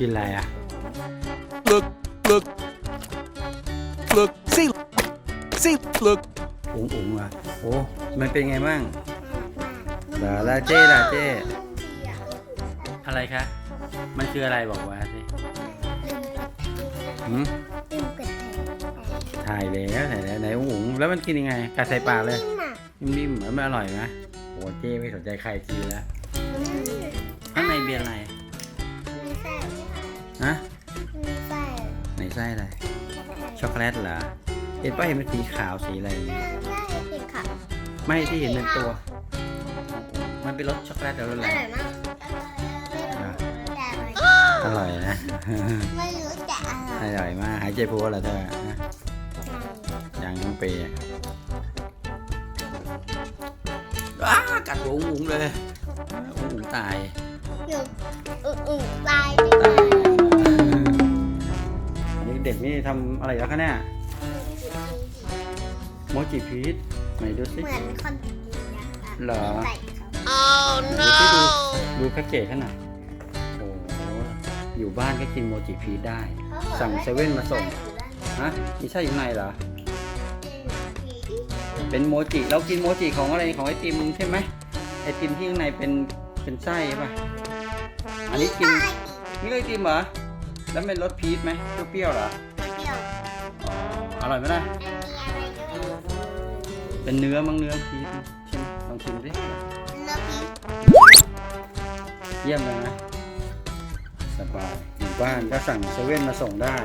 กินอะไรอะ Look, look, look, see, see, look. อุ๋งอุ๋งอะโอ้มันเป็นไงบ้างลาลาเจ้ลาเจ้อะไรคะ มันคืออะไรบอกว่าสิหืมถ่ายแล้วถ่ายแล้วไหนอุ๋งอุ๋งแล้วมันกินยังไงกัดใส่ปากเลย นิ่มๆแล้วมันอร่อยไหมโอ้เจ้ไม่สนใจใครกินแล้วข้างในเบียร์อะไร ฮะไหนไส้อะไร ช็อกโกแลตเหรอ เห็นป้าเห็นเป็นสีขาวสีอะไรอย่างเงี้ยไม่ที่เห็นเป็นตัว มันเป็นรสช็อกโกแลตหรือรสอะไรอร่อยนะ ไม่รู้แต่อร่อยอร่อยมาก หายใจพูเหรอเธอฮะยังต้องเปย์อ้ากัดหัวอุ๋งเลยอุ๋งตายอยู่อุ่นๆตายไปตาเลยยอันนี้ เด็กนี่ทำอะไรแล้วคะเนี่ยโมจิพีชไหนดูสิ เหมือนคนจริงนะคะเหรอ ใส่เขาไหนดูสิดูดูแพ็กเกจขนาดโอ้โหอยู่บ้านก็กินโมจิพีชได้ สั่งเซเว่นมาส่ง ฮะมีไส้อยู่ในเหรอ เป็นโมจิเรากินโมจิของอะไรของไอติมใช่ไหมไอติมที่ข้างในเป็นเป็นไส้ป่ะ อันนี้กินนี่ก็ไอติมเหรอ แล้วเป็นรสพีชไหมเปรี้ยวๆเหรอเปรี้ยวอ๋ออร่อยไหมล่ะมีอะไรด้วยเป็นเนื้อมั้งเนื้อพีชใช่ไหมลองชิมสิเนื้อพริกเยี่ยมเลยนะสบายอยู่บ้านก็สั่งเซเว่นมาส่งได้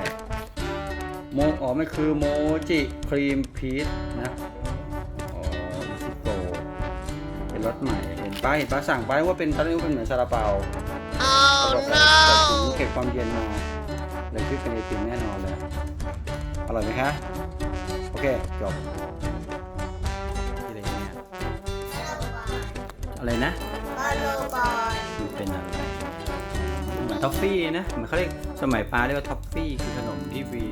โมอ๋อมันคือโมจิครีมพีชนะอ๋อซิโกเป็นรสใหม่เห็นป้าเห็นป้าสั่งป้าว่าเป็นตอนนี้เป็นเหมือนซาลาเปาเขาบอกใส่ใส่ถุงเก็บ ความเย็นมาเลยคิดเป็นไอติมแน่นอนเลย อร่อยไหมคะ โอเค จบอะไรเนี่ยอะไรนะบอลลูบอลมันเป็นอะไรเหมือนท็อฟฟี่นะเหมือนเขาเรียกสมัยป้าเรียกว่าท็อฟฟี่คือขนมที่มี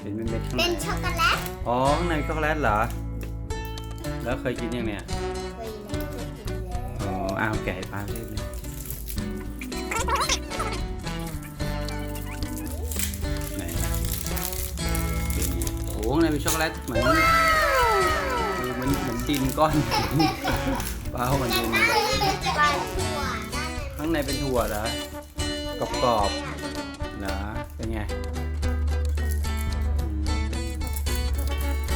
เป็นเม็ดๆข้างในเป็นช็อกโกแลตอ๋อข้างในช็อกโกแลตเหรอ แล้วเคยกินยังเนี่ยเคยเลยเคยกินแล้วอ๋ออ้าวแกะให้ป้าเล่นเลย โอ้ข้างในเป็นช็อกโกแลตเหมือนคือนเหมือนดินก้อนเปล่าเหมือนดินข้างในเป็นถั่วเหรอกรอบๆเหรอเป็นไงอืม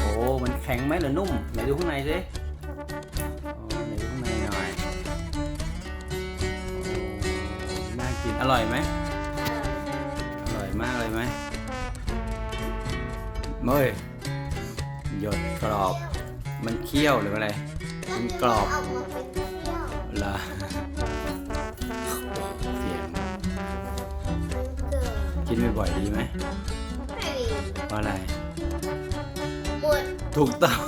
โอ้มันแข็งไหมหรือนุ่มไหนดูข้างในสิไหนดูข้างในหน่อยน่ากินอร่อยไหมอร่อยมากเลยไหมเมื่อย หยดกรอบ มันเคี้ยวหรืออะไร มันกรอบเอามาเป็นเที่ยวเหรอเสียงมันเกิดกินบ่อยๆดีไหมไม่เพราะอะไรหมดถูกต้อง